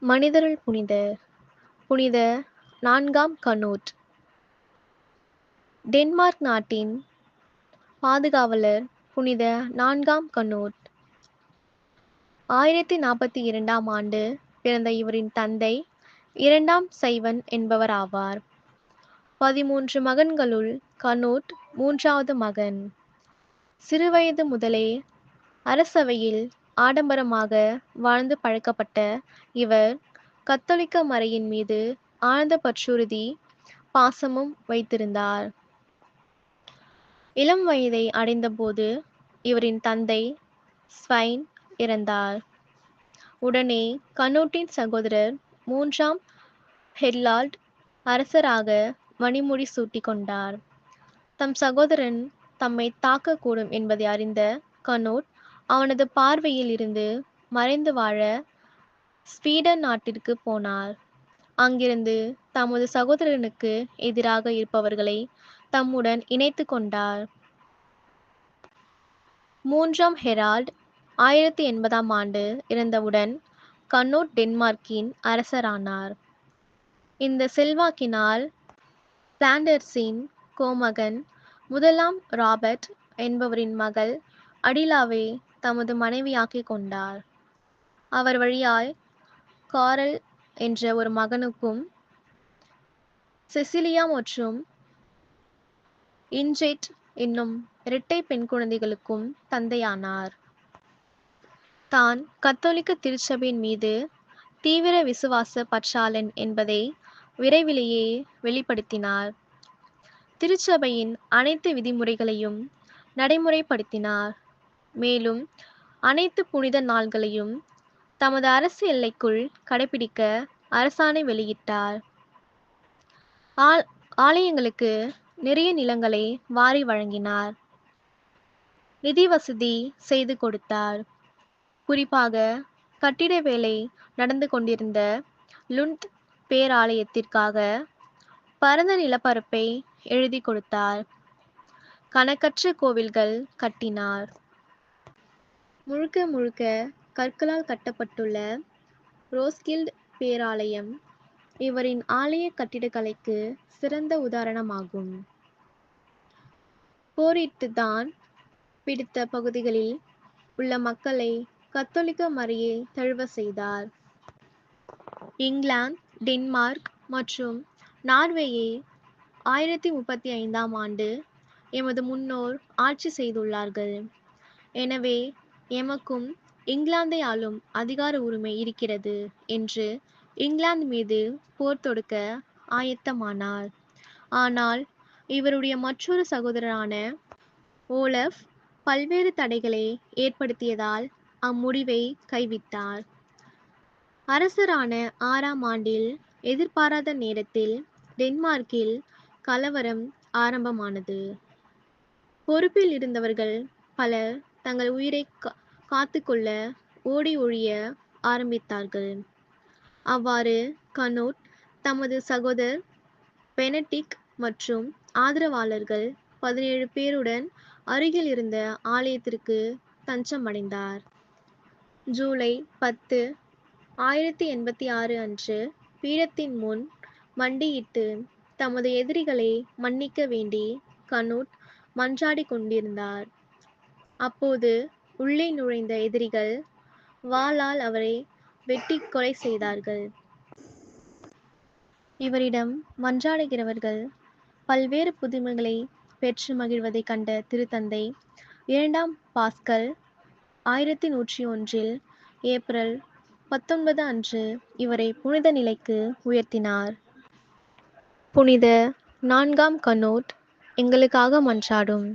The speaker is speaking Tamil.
மனிதருள் புனித புனித நான்காம் கனூட் டென்மார்க் நாட்டின் பாதுகாவலர் புனித நான்காம் கனூட் ஆயிரத்தி நாற்பத்தி இரண்டாம் ஆண்டு பிறந்த இவரின் தந்தை இரண்டாம் சைவன் என்பவர் ஆவார். பதிமூன்று மகன்களுள் கனூட் மூன்றாவது மகன். சிறுவயது முதலே அரசவையில் ஆடம்பரமாக வாழ்ந்து பழக்கப்பட்ட இவர் கத்தோலிக்க மறையின் மீது ஆழ்ந்த பற்றுறுதி பாசமும் வைத்திருந்தார். இளம் வயதை அடைந்தபோது இவரின் தந்தை ஸ்வைன் இறந்தார். உடனே கனோட்டின் சகோதரர் மூன்றாம் ஹெர்லால்ட் அரசராக மணிமுடி சூட்டிக் கொண்டார். தம் சகோதரன் தம்மை தாக்கக்கூடும் என்பதை அறிந்த கனோட் அவனது பார்வையில் இருந்து மறைந்து வாழ ஸ்வீடன் நாட்டிற்கு போனார். அங்கிருந்து தமது சகோதரனுக்கு எதிராக இருப்பவர்களை தம்முடன் இணைத்து கொண்டார். மூன்றாம் ஹெரால்ட் ஆயிரத்தி எண்பதாம் ஆண்டு இறந்தவுடன் கன்னோட் டென்மார்க்கின் அரசரானார். இந்த செல்வாக்கினால் பிளாண்டர்ஸின் கோமகன் முதலாம் ராபர்ட் என்பவரின் மகள் அடிலாவை தமது மனைவியாக்கிக் கொண்டார் அவர் வழியாய் காரல் என்ற ஒரு மகனுக்கும் செசிலியா மற்றும் இன்ஜெட் என்னும் இரட்டை பெண் குழந்தைகளுக்கும் தந்தையானார். தான் கத்தோலிக்க திருச்சபையின் மீது தீவிர விசுவாச பற்றாளன் என்பதை விரைவிலேயே வெளிப்படுத்தினார். திருச்சபையின் அனைத்து விதிமுறைகளையும் நடைமுறைப்படுத்தினார். மேலும் அனைத்து புனித நாள்களையும் தமது அரசு எல்லைக்குள் கடைபிடிக்க அரசாணை வெளியிட்டார். ஆல் ஆலயங்களுக்கு நிறைய நிலங்களை வாரி வழங்கினார். நிதி வசதி செய்து கொடுத்தார். குறிப்பாக கட்டிட வேலை நடந்து கொண்டிருந்த லுண்ட் பேராலயத்திற்காக பரந்த நிலப்பரப்பை எழுதி கொடுத்தார். கணக்கற்ற கோவில்கள் கட்டினார். முழுக்க முழுக்க கற்களால் கட்டப்பட்டுள்ள ரோஸ்கில்ட் பேராலயம் இவரின் ஆலய கட்டிடக்கலைக்கு சிறந்த உதாரணமாகும். போரிட்டு தான் பிடித்த பகுதிகளில் உள்ள மக்களை கத்தோலிக்க மறையை தழுவ செய்தார். இங்கிலாந்து டென்மார்க் மற்றும் நார்வேயை ஆயிரத்தி முப்பத்தி ஐந்தாம் ஆண்டு எமது முன்னோர் ஆட்சி செய்துள்ளார்கள். எனவே எமக்கும் இங்கிலாந்தை ஆளும் அதிகார உரிமை இருக்கிறது என்று இங்கிலாந்து மீது போர் தொடுக்க ஆயத்தமானார். ஆனால் இவருடைய மற்றொரு சகோதரரான ஓலஃப் பல்வேறு தடைகளை ஏற்படுத்தியதால் அம்முடிவை கைவிட்டார். அரசரான ஆறாம் ஆண்டில் எதிர்பாராத நேரத்தில் டென்மார்க்கில் கலவரம் ஆரம்பமானது. பொறுப்பில் இருந்தவர்கள் பலர் தங்கள் உயிரை கா- காத்துக்கொள்ள ஓடி ஒழிய ஆரம்பித்தார்கள். அவ்வாறு கனோட் தமது சகோதரர் பெனடிக் மற்றும் ஆதரவாளர்கள் பதினேழு பேருடன் அருகில் இருந்த ஆலயத்திற்கு தஞ்சமடைந்தார். ஜூலை பத்து ஆயிரத்தி எண்பத்தி ஆறு அன்று பீடத்தின் முன் மண்டியிட்டு தமது எதிரிகளை மன்னிக்க வேண்டி கனூட் மன்றாடிக் கொண்டிருந்தார். அப்போது உள்ளே நுழைந்த எதிரிகள் வாளால் அவரை வெட்டி கொலை செய்தார்கள். இவரிடம் மன்றாடுகிறவர்கள் பல்வேறு புதுமைகளை பெற்று மகிழ்வதைக் கண்ட திருத்தந்தை இரண்டாம் பாஸ்கல் ஆயிரத்தி நூற்றி ஒன்றில் ஏப்ரல் பத்தொன்பது அன்று இவரை புனித நிலைக்கு உயர்த்தினார். புனித நான்காம் கனோட் எங்களுக்காக மன்றாடும்.